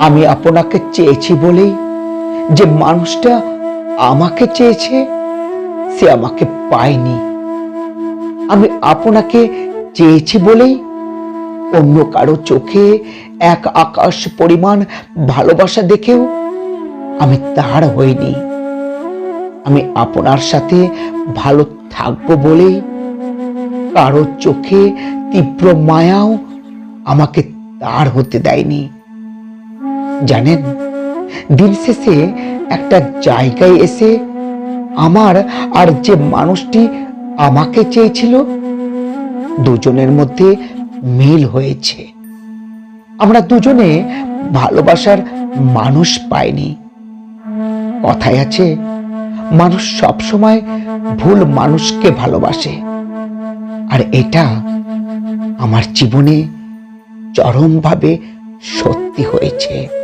আমি আপনাকে চেয়েছি বলেই যে মানুষটা আমাকে চেয়েছে, সে আমাকে পায়নি। আমি আপনাকে চেয়েছি বলেই অন্য কারও চোখে এক আকাশ পরিমাণ ভালোবাসা দেখেও আমি তার হইনি। আমি আপনার সাথে ভালো থাকব বলেই কারও চোখে তীব্র মায়াও আমাকে তার হতে দেয়নি। জানেন, দিন শেষে একটা জায়গায় এসে আমার আর যে মানুষটি আমাকে চেয়েছিল, দুজনের মধ্যে মিল হয়েছে। আমরা দুজনে ভালোবাসার মানুষ পাইনি। কথায় আছে, মানুষ সবসময় ভুল মানুষকে ভালোবাসে। আর এটা আমার জীবনে চরমভাবে সত্যি হয়েছে।